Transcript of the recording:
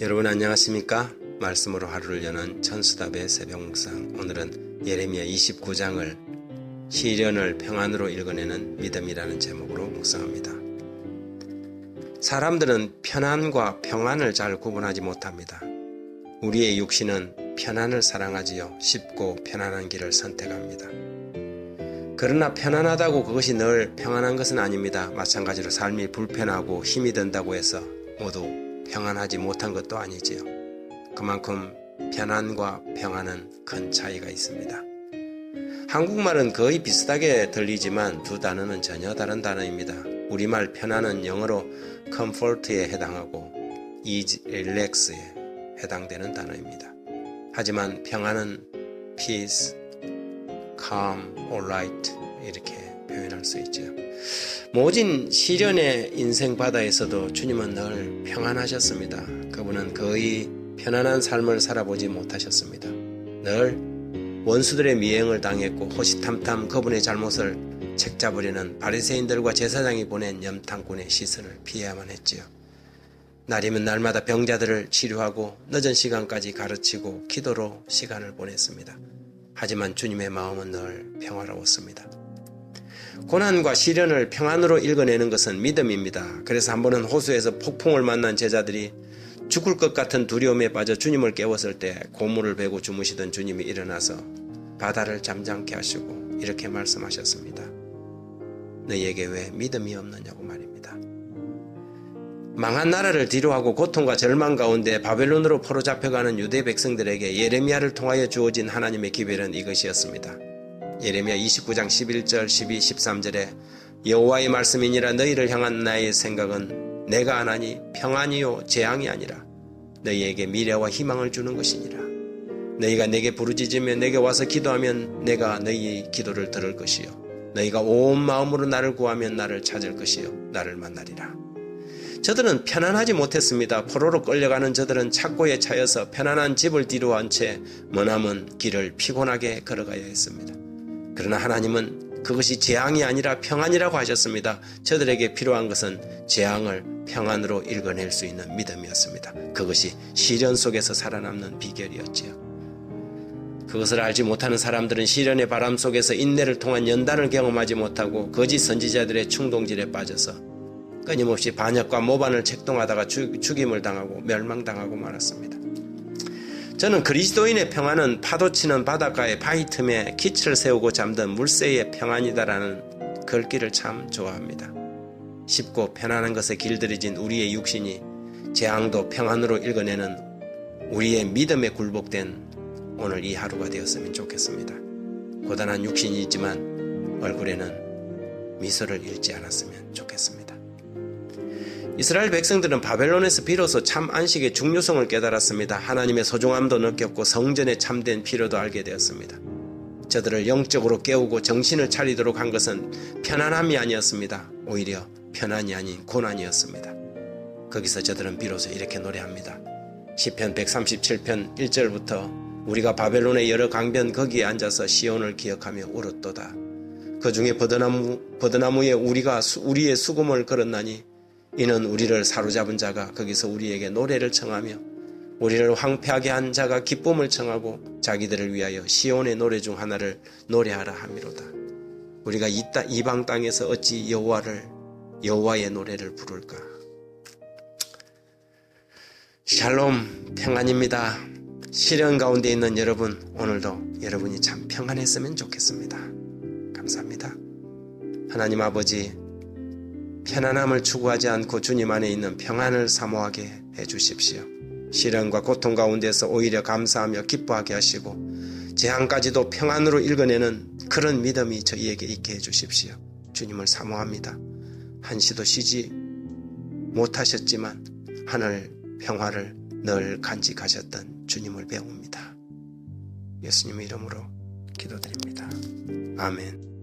여러분 안녕하십니까? 말씀으로 하루를 여는 천수답의 새벽 묵상. 오늘은 예레미야 29장을 시련을 평안으로 읽어내는 믿음이라는 제목으로 묵상합니다. 사람들은 편안과 평안을 잘 구분하지 못합니다. 우리의 육신은 편안을 사랑하지요. 쉽고 편안한 길을 선택합니다. 그러나 편안하다고 그것이 늘 평안한 것은 아닙니다. 마찬가지로 삶이 불편하고 힘이 든다고 해서 모두 평안하지 못한 것도 아니지요. 그만큼 편안과 평안은 큰 차이가 있습니다. 한국말은 거의 비슷하게 들리지만 두 단어는 전혀 다른 단어입니다. 우리말 편안은 영어로 comfort에 해당하고 ease, relax에 해당되는 단어입니다. 하지만 평안은 peace, calm, alright 이렇게 표현할 수 있죠. 모진 시련의 인생 바다에서도 주님은 늘 평안하셨습니다. 그분은 거의 편안한 삶을 살아보지 못하셨습니다. 늘 원수들의 미행을 당했고 호시탐탐 그분의 잘못을 책잡으려는 바리새인들과 제사장이 보낸 염탐꾼의 시선을 피해야만 했지요. 날이면 날마다 병자들을 치료하고 늦은 시간까지 가르치고 기도로 시간을 보냈습니다. 하지만 주님의 마음은 늘 평화로웠습니다. 고난과 시련을 평안으로 읽어내는 것은 믿음입니다. 그래서 한 번은 호수에서 폭풍을 만난 제자들이 죽을 것 같은 두려움에 빠져 주님을 깨웠을 때 고물을 베고 주무시던 주님이 일어나서 바다를 잠잠케 하시고 이렇게 말씀하셨습니다. 너희에게 왜 믿음이 없느냐고 말입니다. 망한 나라를 뒤로하고 고통과 절망 가운데 바벨론으로 포로 잡혀가는 유대 백성들에게 예레미야를 통하여 주어진 하나님의 기별은 이것이었습니다. 예레미야 29장 11절 12 13절에 여호와의 말씀이니라 너희를 향한 나의 생각은 내가 하나니 평안이요 재앙이 아니라 너희에게 미래와 희망을 주는 것이니라 너희가 내게 부르짖으며 내게 와서 기도하면 내가 너희의 기도를 들을 것이요 너희가 온 마음으로 나를 구하면 나를 찾을 것이요 나를 만나리라 저들은 편안하지 못했습니다. 포로로 끌려가는 저들은 착고에 차여서 편안한 집을 뒤로 한 채 머나먼 길을 피곤하게 걸어가야 했습니다. 그러나 하나님은 그것이 재앙이 아니라 평안이라고 하셨습니다. 저들에게 필요한 것은 재앙을 평안으로 읽어낼 수 있는 믿음이었습니다. 그것이 시련 속에서 살아남는 비결이었지요. 그것을 알지 못하는 사람들은 시련의 바람 속에서 인내를 통한 연단을 경험하지 못하고 거짓 선지자들의 충동질에 빠져서 끊임없이 반역과 모반을 책동하다가 죽 임을 당하고 멸망당하고 말았습니다. 저는 그리스도인의 평안은 파도치는 바닷가의 바위 틈에 기치를 세우고 잠든 물새의 평안이다라는 글귀를 참 좋아합니다. 쉽고 편안한 것에 길들여진 우리의 육신이 재앙도 평안으로 읽어내는 우리의 믿음에 굴복된 오늘 이 하루가 되었으면 좋겠습니다. 고단한 육신이 있지만 얼굴에는 미소를 잃지 않았으면 좋겠습니다. 이스라엘 백성들은 바벨론에서 비로소 참 안식의 중요성을 깨달았습니다. 하나님의 소중함도 느꼈고 성전의 참된 필요도 알게 되었습니다. 저들을 영적으로 깨우고 정신을 차리도록 한 것은 편안함이 아니었습니다. 오히려 편안이 아닌 고난이었습니다. 거기서 저들은 비로소 이렇게 노래합니다. 시편 137편 1절부터 우리가 바벨론의 여러 강변 거기에 앉아서 시온을 기억하며 울었도다. 그 중에 버드나무, 버드나무에 우리가 우리의 수금을 걸었나니 이는 우리를 사로잡은 자가 거기서 우리에게 노래를 청하며 우리를 황폐하게 한 자가 기쁨을 청하고 자기들을 위하여 시온의 노래 중 하나를 노래하라 함이로다. 우리가 이방 땅에서 어찌 여호와를 여호와의 노래를 부를까? 샬롬 평안입니다. 시련 가운데 있는 여러분 오늘도 여러분이 참 평안했으면 좋겠습니다. 감사합니다. 하나님 아버지 편안함을 추구하지 않고 주님 안에 있는 평안을 사모하게 해 주십시오. 시련과 고통 가운데서 오히려 감사하며 기뻐하게 하시고 재앙까지도 평안으로 읽어내는 그런 믿음이 저희에게 있게 해 주십시오. 주님을 사모합니다. 한시도 쉬지 못하셨지만 하늘 평화를 늘 간직하셨던 주님을 배웁니다. 예수님 이름으로 기도드립니다. 아멘.